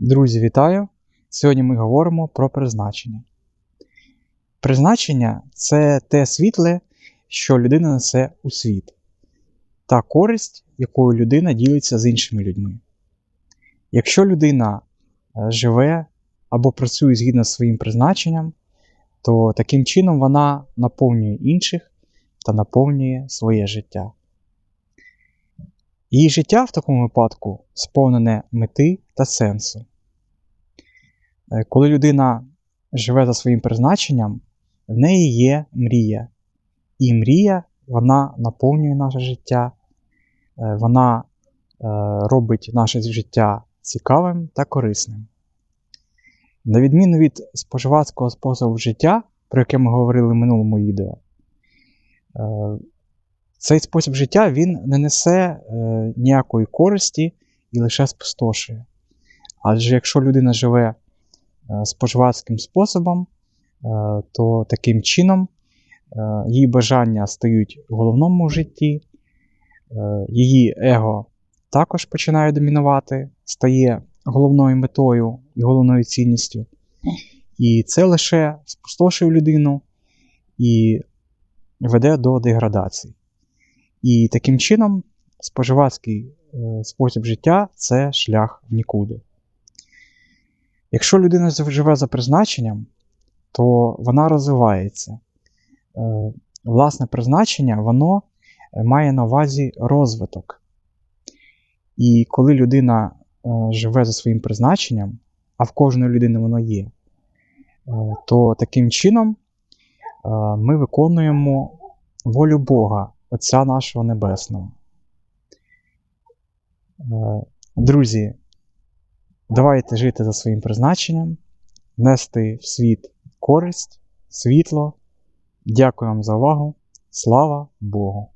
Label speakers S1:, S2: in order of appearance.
S1: Друзі, вітаю! Сьогодні ми говоримо про призначення. Призначення це те світле, що людина несе у світ, та користь, якою людина ділиться з іншими людьми. Якщо людина е, живе або працює згідно з своїм призначенням, то таким чином вона наповнює інших та наповнює своє життя. Її життя в такому випадку сповнене мети та сенсу. Е, Коли людина живе за своїм призначенням, в неї є мрія. І мрія вона наповнює наше життя, е, вона е, робить наше життя цікавим та корисним. На відміну від споживацького способу життя, про яке ми говорили в минулому відео, цей спосіб життя він не несе е, ніякої користі і лише спустошує. Адже якщо людина живе е, споживацьким способом, е, то таким чином е, її бажання стають в головному житті, е, її его також починає домінувати, стає головною метою і головною цінністю. І це лише спустошує людину і веде до деградації. І таким чином споживацький е, спосіб життя це шлях в нікуди. Якщо людина живе за призначенням, то вона розвивається. Е, Власне призначення воно має на увазі розвиток. І коли людина е, живе за своїм призначенням, а в кожної людини воно є, е, то таким чином е, ми виконуємо волю Бога, Отця нашого Небесного. Е, Друзі, давайте жити за своїм призначенням, нести в світ користь, світло. Дякую вам за увагу. Слава Богу!